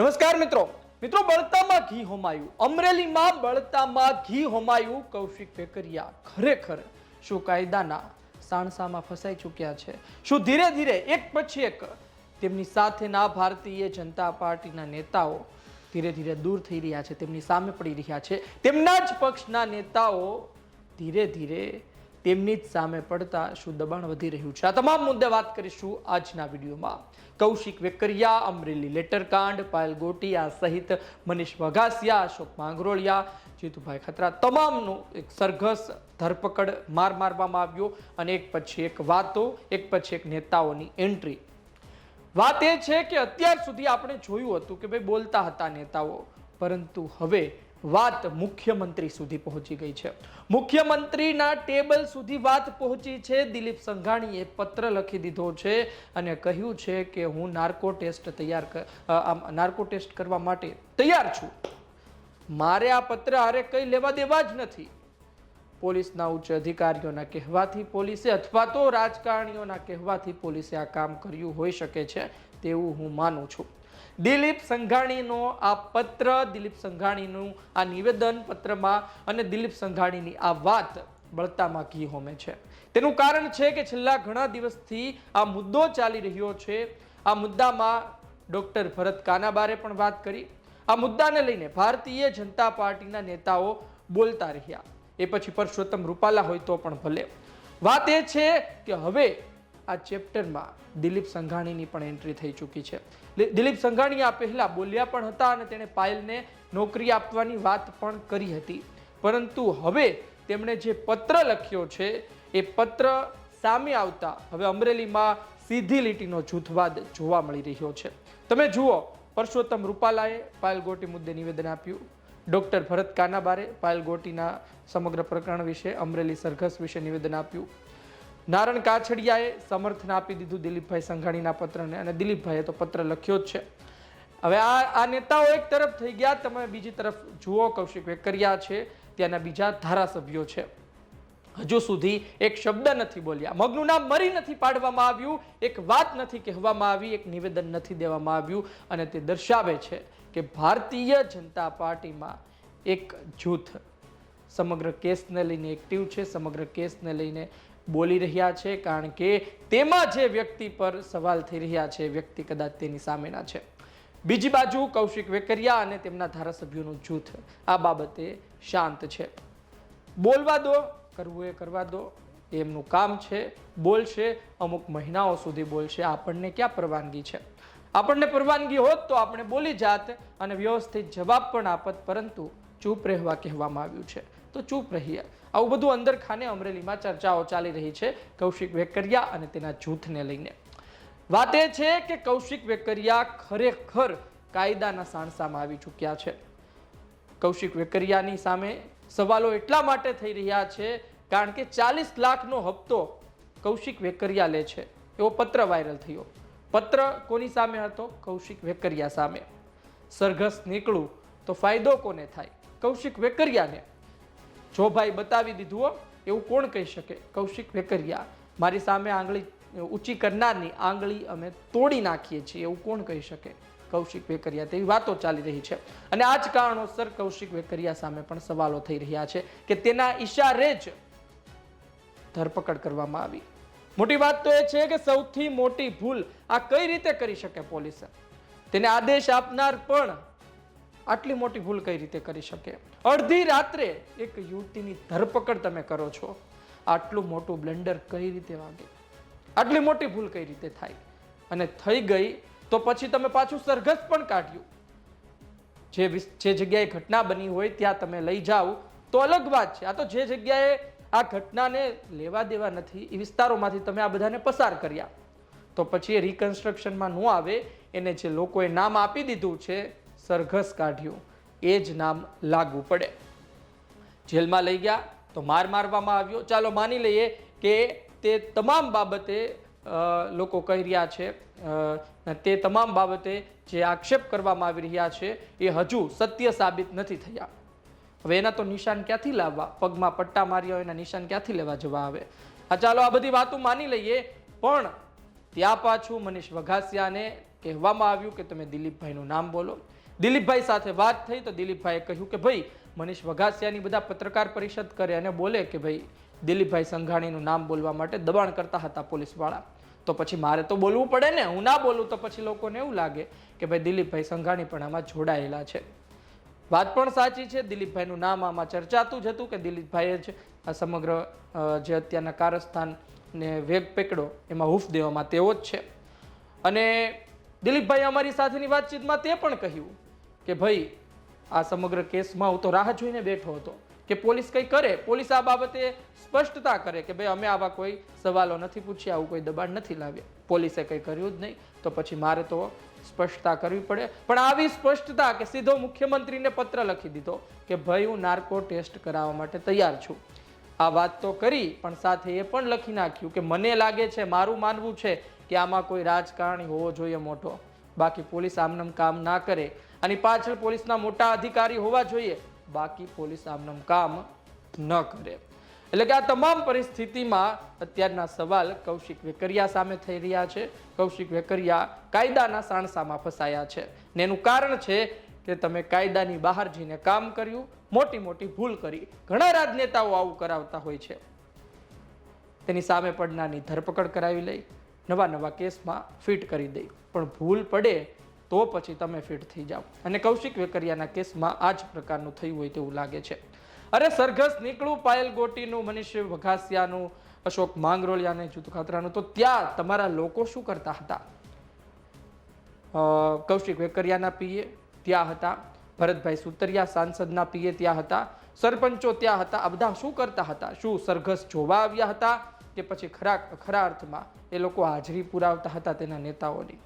નમસ્કાર મિત્રો. મિત્રો, બળતામાં ઘી હોમાયું. અમરેલીમાં બળતામાં ઘી હોમાયું. કૌશિક વેકરિયા ખરેખર શું કાયદાના સાણસામાં ફસાઈ ચૂક્યા છે? શું ધીરે ધીરે, એક પછી એક, તેમની સાથેના ભારતીય જનતા પાર્ટીના નેતાઓ ધીરે ધીરે દૂર થઈ રહ્યા છે, તેમની સામે પડી રહ્યા છે. તેમના જ પક્ષના નેતાઓ ધીરે ધીરે તેમની જ સામે પડતા શું દબાણ વધી રહ્યું છે? આ તમામ મુદ્દે વાત કરીશું આજના વિડીયોમાં. કૌશિક વેકરિયા, અમરેલી લેટરકાંડ, પાયલ ગોટિયા સહિત મનીષ વઘાસિયા અશોક માંગરોળિયા, જીતુભાઈ ખત્રા, તમામનું એક સરઘસ ધરપકડ માર મારવામાં આવ્યો અને એક પછી એક વાતો, એક પછી એક નેતાઓની એન્ટ્રી. વાત એ છે કે અત્યાર સુધી આપણે જોયું હતું કે ભાઈ બોલતા હતા નેતાઓ, પરંતુ હવે વાત મુખ્યમંત્રી સુધી પહોંચી ગઈ છે. મુખ્યમંત્રીના ટેબલ સુધી વાત પહોંચી છે. દિલીપ સંઘાણીએ પત્ર લખી દીધો છે અને કહ્યું છે કે હું નાર્કો ટેસ્ટ તૈયાર આમ નાર્કો ટેસ્ટ કરવા માટે તૈયાર છું. મારે આ પત્ર હારે કંઈ લેવા દેવા જ નથી. પોલીસના ઉચ્ચ અધિકારીઓના કહેવાથી પોલીસે અથવા તો રાજકારણીઓના કહેવાથી પોલીસે આ કામ કર્યું હોઈ શકે છે તેવું હું માનું છું. દિલીપ સંઘાણીનો આ પત્ર, દિલીપ સંઘાણીનું આ નિવેદન પત્રમાં અને દિલીપ સંઘાણીની આ વાત બળતામાં ઘી હોમે છે. તેનું કારણ છે કે છેલ્લા ઘણા દિવસથી આ મુદ્દો ચાલી રહ્યો છે. આ મુદ્દામાં ડૉક્ટર ભરત કાનાબારે પણ વાત કરી. આ મુદ્દાને લઈને ભારતીય જનતા પાર્ટીના નેતાઓ બોલતા રહ્યા. એ પછી પરસોત્તમ રૂપાલા હોય તો પણ ભલે. વાત એ છે કે હવે આ ચેપ્ટરમાં દિલીપ સંઘાણીની પણ એન્ટ્રી થઈ ચૂકી છે. દિલીપ સંઘાણી આ પહેલાં બોલ્યા પણ હતા અને તેણે પાયલને નોકરી આપવાની વાત પણ કરી હતી. પરંતુ હવે તેમણે જે પત્ર લખ્યો છે, એ પત્ર સામે આવતા હવે અમરેલીમાં સીધી લીટીનો જૂથવાદ જોવા મળી રહ્યો છે. તમે જુઓ, પરસોત્તમ રૂપાલાએ પાયલ ગોટી મુદ્દે નિવેદન આપ્યું. ડૉક્ટર ભરત કાનાબારે પાયલ ગોટીના સમગ્ર પ્રકરણ વિશે, અમરેલી સરઘસ વિશે નિવેદન આપ્યું. નારણ કાછડિયાએ સમર્થન આપી દીધું દિલીપભાઈ સંઘાણીના પત્રને અને દિલીપભાઈએ તો પત્ર લખ્યો જ છે. હવે આ આ નેતાઓ એક તરફ થઈ ગયા, તમે બીજી તરફ જુઓ, કૌશિક વેકરિયા છે, ત્યાંના બીજા ધારાસભ્યો છે. હજુ સુધી એક શબ્દ નથી બોલ્યા. મગનું નામ મરી નથી પાડવામાં આવ્યું, એક વાત નથી કહેવામાં આવી, એક નિવેદન નથી દેવામાં આવ્યું અને તે દર્શાવે છે કે ભારતીય જનતા પાર્ટીમાં એક જૂથ, સમગ્ર કેસને લઈને એક્ટિવ છે, સમગ્ર કેસને લઈને બોલી રહ્યા છે કારણ કે તેમાં જે વ્યક્તિ પર સવાલ થઈ રહ્યા છે, વ્યક્તિ કદાચ તેની સામેના છે. બીજી બાજુ કૌશિક વેકરિયા અને તેમના ધારાસભ્યોનું જૂથ. આ બાબતે શાંત છે. બોલવા દો, કરવું એ કરવા દો. એમનું કામ છે, બોલશે. અમુક મહિનાઓ સુધી બોલશે. આપણને ક્યાં પરવાનગી છે? આપણને પરવાનગી હોત તો આપણે બોલી જાત અને વ્યવસ્થિત જવાબ પણ આપત, પરંતુ ચૂપ રહેવા કહેવામાં આવ્યું છે. તો ચૂપ રહીએ આવું બધું અંદર ખાને અમરેલીમાં ચર્ચાઓ ચાલી રહી છે કૌશિક વેકરિયા અને તેના જૂથને લઈને. વાત એ છે કે કૌશિક વેકરિયા ખરેખર કાયદાના સાણસામાં આવી ચૂક્યા છે. કૌશિક વેકરિયાની સામે સવાલો એટલા માટે થઈ રહ્યા છે કારણ કે ચાલીસ લાખનો હપ્તો કૌશિક વેકરિયા લે છે. એવો પત્ર વાયરલ થયો. પત્ર કોની સામે હતો? કૌશિક વેકરિયા સામે. સરઘસ નીકળું તો ફાયદો કોને થાય? કૌશિક વેકરિયાને. જો ભાઈ બતાવી દીધું એવું કોણ કહી શકે? કૌશિક વેકરિયા. મારી સામે આંગળી, ઊંચી કરનારની આંગળી અમે તોડી નાખીએ છીએ. એવું કોણ કહી શકે? કૌશિક વેકરિયા. તેવી વાતો ચાલી રહી છે. અને આ જ કારણોસર કૌશિક વેકરિયા સામે પણ સવાલો થઈ રહ્યા છે કે તેના ઈશારે જ ધરપકડ કરવામાં આવી. મોટી વાત તો એ છે કે સૌથી મોટી ભૂલ આ કઈ રીતે કરી શકે પોલીસે? તેને આદેશ આપનાર પણ આટલી મોટી ભૂલ કઈ રીતે કરી શકે? અડધી રાત્રે એક યુવતીની ધરપકડ તમે કરો છો. આટલું મોટું બ્લેન્ડર કઈ રીતે વાગે? આટલી મોટી ભૂલ કઈ રીતે થાય? અને થઈ ગઈ તો પછી તમે પાછું સરઘસ પણ કાઢ્યું. જે જે જગ્યાએ ઘટના બની હોય ત્યાં તમે લઈ જાઓ. તો અલગ વાત છે. આ તો જે જગ્યાએ આ ઘટનાને લેવા દેવા નથી, એ વિસ્તારોમાંથી તમે આ બધાને પસાર કર્યા. તો પછી એ રિકન્સ્ટ્રક્શનમાં ન આવે. એને જે લોકોએ નામ આપી દીધું છે સરઘસ કાઢ્યું. એ જ નામ લાગુ પડે. જેલમાં લઈ ગયા તો માર મારવામાં આવ્યો. ચાલો માની લઈએ કે તે તમામ બાબતે લોકો કહી રહ્યા છે તે તમામ બાબતે જે આક્ષેપ કરવામાં આવી રહ્યા છે એ હજુ સત્ય સાબિત નથી થયા. હવે એના તો નિશાન ક્યાંથી લાવવા? પગમાં પટ્ટા માર્યા હોય એના નિશાન ક્યાંથી લેવા જવા આવે? આ ચાલો આ બધી વાતો માની લઈએ. પણ ત્યાં પાછું મનીષ વઘાસિયાને કહેવામાં આવ્યું કે તમે દિલીપભાઈનું નામ બોલો. દિલીપભાઈ સાથે વાત થઈ તો દિલીપભાઈએ કહ્યું કે ભાઈ, મનીષ વઘાસિયાની બધા પત્રકાર પરિષદ કરે અને બોલે કે ભાઈ, દિલીપભાઈ સંઘાણીનું નામ બોલવા માટે દબાણ કરતા હતા પોલીસવાળા. તો પછી મારે તો બોલવું પડે ને, હું ના બોલું તો પછી લોકોને એવું લાગે કે ભાઈ દિલીપભાઈ સંઘાણી પણ આમાં જોડાયેલા છે. વાત પણ સાચી છે, દિલીપભાઈનું નામ આમાં ચર્ચાતું જ હતું કે દિલીપભાઈએ જ આ સમગ્ર જે અત્યારના કારસ્થાન ને વેગ પકડો એમાં હૂફ દેવામાં તેઓ જ છે. અને દિલીપભાઈ અમારી સાથેની વાતચીતમાં તે પણ કહ્યું કે ભાઈ, આ સમગ્ર કેસમાં હું તો રાહ જોઈને બેઠો હતો કે પોલીસ કંઈ કરે? પોલીસ આ બાબતે સ્પષ્ટતા કરે કે ભાઈ, અમે આવા કોઈ સવાલો નથી પૂછ્યા, આવું કોઈ દબાણ નથી લાવ્યા. પોલીસે કંઈ કર્યું જ નહીં. તો પછી મારે તો સ્પષ્ટતા કરવી પડે. પણ આવી સ્પષ્ટતા કે સીધો મુખ્યમંત્રીને પત્ર લખી દીધો કે ભાઈ, હું નાર્કો ટેસ્ટ કરાવવા માટે તૈયાર છું. આ વાત તો કરી, પણ સાથે એ પણ લખી નાખ્યું કે મને લાગે છે, મારું માનવું છે કે આમાં કોઈ રાજકારણી હોવો જોઈએ મોટો. બાકી પોલીસ આમનામ કામ ના કરે. અને પાછળ પોલીસના મોટા અધિકારી હોવા જોઈએ. બાકી પોલીસ આમનામ કામ ન કરે. એટલે કે આ તમામ પરિસ્થિતિમાં અત્યારના સવાલ કૌશિક વેકરિયા સામે થઈ રહ્યા છે. કૌશિક વેકરિયા કાયદાના સાણસામાં ફસાયા છે. ને એનું કારણ છે કે તમે કાયદાની બહાર જઈને કામ કર્યું, મોટી મોટી ભૂલ કરી. ઘણા રાજનેતાઓ આવું કરાવતા હોય છે. તેની સામે પડનારની ધરપકડ કરાવી લઈ. નવા નવા કેસમાં ફિટ કરી દઈ પણ ભૂલ પડે તો પછી તમે ફિટ થઈ જાઓ. અને કૌશિક વેકરિયાના કેસમાં આ જ પ્રકારનું થયું હોય તેવું લાગે છે. અરે સરઘસ નીકળું પાયલ ગોટીનું, મનીષ વઘાસિયાનું, અશોક માંગરોળિયાને જૂથ ખાતરાનું. તો ત્યાં તમારા લોકો શું કરતા હતા? કૌશિક વેકરિયાના પીએ ત્યાં હતા. ભરતભાઈ સુતરિયા સાંસદના પીએ ત્યાં હતા. સરપંચો ત્યાં હતા. આ બધા શું કરતા હતા? શું સરઘસ જોવા આવ્યા હતા? કે પછી ખરા ખરા અર્થમાં એ લોકો હાજરી પુરાવતા હતા તેના નેતાઓની.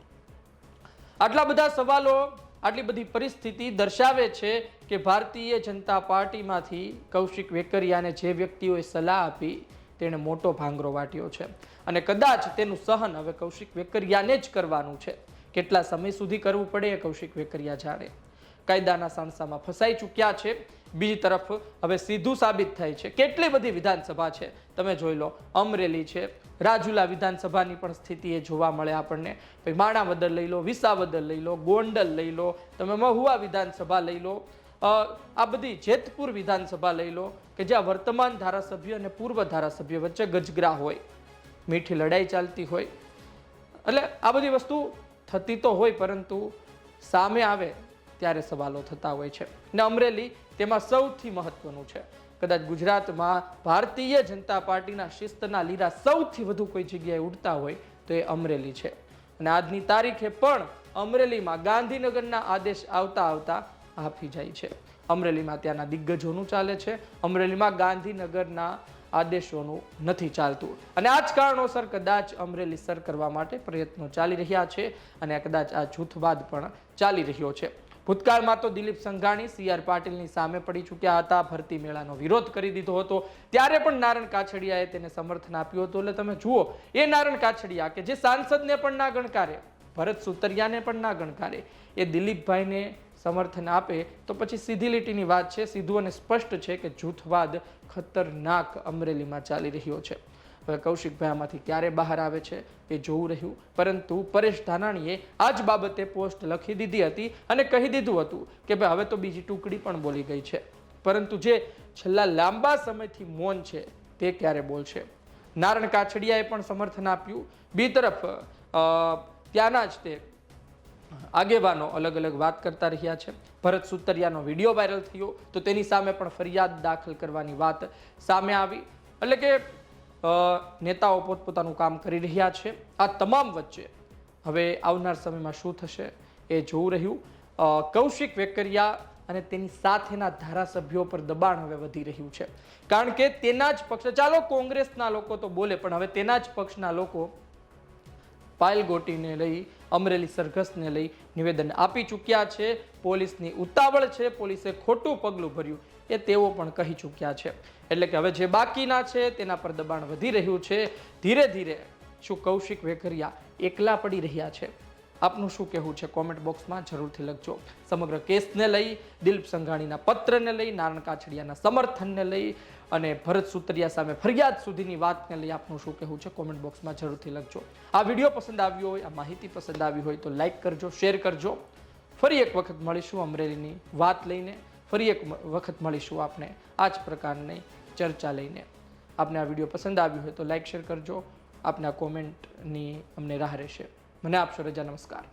આટલા બધા સવાલો, આટલી બધી પરિસ્થિતિ દર્શાવે છે કે ભારતીય જનતા પાર્ટીમાંથી કૌશિક વેકરિયાને જે વ્યક્તિઓએ સલાહ આપી તેણે મોટો ભાંગરો વાટ્યો છે. અને કદાચ તેનું સહન હવે કૌશિક વેકરિયાને જ કરવાનું છે. કેટલા સમય સુધી કરવું પડે એ કૌશિક વેકરિયા જાણે. કાયદાના સાણસામાં ફસાઈ ચૂક્યા છે. બીજી તરફ હવે સીધું સાબિત થાય છે. કેટલી બધી વિધાનસભા છે? તમે જોઈ લો, અમરેલી છે, રાજુલા વિધાનસભાની પણ સ્થિતિ એ જોવા મળે આપણને. પછી માણાવદર લઈ લો, વિસાવદર લઈ લો, ગોંડલ લઈ લો, તમે મહુવા વિધાનસભા લઈ લો આ બધી જેતપુર વિધાનસભા લઈ લો, કે જ્યાં વર્તમાન ધારાસભ્ય અને પૂર્વ ધારાસભ્ય વચ્ચે ગજગરા હોય, મીઠી લડાઈ ચાલતી હોય. એટલે આ બધી વસ્તુ થતી તો હોય, પરંતુ સામે આવે ત્યારે સવાલો થતા હોય છે. ને અમરેલી તેમાં સૌથી મહત્વનું છે. કદાચ ગુજરાતમાં ભારતીય જનતા પાર્ટીના શિસ્તના લીરા સૌથી વધુ કોઈ જગ્યાએ ઉડતા હોય તો એ અમરેલી છે. અને આજની તારીખે પણ અમરેલીમાં ગાંધીનગરના આદેશ આવતા આવતા હાફી જાય છે. અમરેલીમાં ત્યાંના દિગ્ગજોનું ચાલે છે. અમરેલીમાં ગાંધીનગરના આદેશોનું નથી ચાલતું. અને આ જ કારણોસર કદાચ અમરેલી સર કરવા માટે પ્રયત્નો ચાલી રહ્યા છે. અને કદાચ આ જૂથવાદ પણ ચાલી રહ્યો છે. ભૂતકાળમાં તો દિલીપ સંઘાણી, સી આર પાટીલની સામે પડી ચૂક્યા હતા, ભરતી મેળાનો વિરોધ કરી દીધો હતો. ત્યારે પણ નારણ કાછડિયાએ તેને સમર્થન આપ્યું હતું. એટલે તમે જુઓ, એ નારણ કાછડિયા કે જે સાંસદને પણ ના ગણકારે, ભરત સુતરિયાને પણ ના ગણકારે, એ દિલીપભાઈને સમર્થન આપે, તો પછી સીધી લીટીની વાત છે. સીધું અને સ્પષ્ટ છે કે જૂથવાદ ખતરનાક અમરેલીમાં ચાલી રહ્યો છે. હવે કૌશિકભાઈ આમાંથી ક્યારે બહાર આવે છે એ જોવું રહ્યું. પરંતુ પરેશ ધાનાણીએ આ જ બાબતે પોસ્ટ લખી દીધી હતી અને કહી દીધું હતું કે ભાઈ હવે તો બીજી ટુકડી પણ બોલી ગઈ છે. પરંતુ જે છેલ્લા લાંબા સમયથી મૌન છે તે ક્યારે બોલશે? નારણ કાછડિયાએ પણ સમર્થન આપ્યું. બી તરફ ત્યાંના જ તે આગેવાનો અલગ અલગ વાત કરતા રહ્યા છે. ભરત સુતરિયાનો વીડિયો વાયરલ થયો તો તેની સામે પણ ફરિયાદ દાખલ કરવાની વાત સામે આવી. એટલે કે નેતાઓ પોતપોતાનું કામ કરી રહ્યા છે. આ તમામ વચ્ચે હવે આવનાર સમયમાં શું થશે એ જોવું રહ્યું. કૌશિક વેકરિયા અને તેની સાથેના ધારાસભ્યો પર દબાણ હવે વધી રહ્યું છે. કારણ કે તેના જ પક્ષ, ચાલો કોંગ્રેસના લોકો તો બોલે, પણ હવે તેના જ પક્ષના લોકો પાયલ ગોટીને લઈ, અમરેલી સરઘસને લઈ નિવેદન આપી ચૂક્યા છે. પોલીસની ઉતાવળ છે, પોલીસે ખોટું પગલું ભર્યું. એ તેઓ પણ કહી ચૂક્યા છે. એટલે કે હવે જે બાકીના છે, તેના પર દબાણ વધી રહ્યું છે. ધીરે ધીરે શું કૌશિક વેકરિયા એકલા પડી રહ્યા છે? આપનું શું કહેવું છે? કોમેન્ટ બોક્સમાં જરૂરથી લખજો. સમગ્ર કેસને લઈ, દિલીપ સંઘાણીના પત્રને લઈ નારણ કાછડિયાના સમર્થનને લઈ અને ભરત સુતરિયા સામે ફરિયાદ સુધીની વાતને લઈ આપનું શું કહેવું છે? કોમેન્ટ બોક્સમાં જરૂરથી લખજો. આ વીડિયો પસંદ આવ્યો હોય, આ માહિતી પસંદ આવી હોય તો લાઈક કરજો, શેર કરજો. ફરી એક વખત મળીશું અમરેલીની વાત લઈને. ફરી એક વખત મળીશું આપણે આ જ પ્રકારની ચર્ચા લઈને. આપને આ વીડિયો પસંદ આવ્યો હોય તો લાઈક, શેર કરજો. આપના કોમેન્ટની અમને રાહ રહેશે. મને આપશો રજા, નમસ્કાર.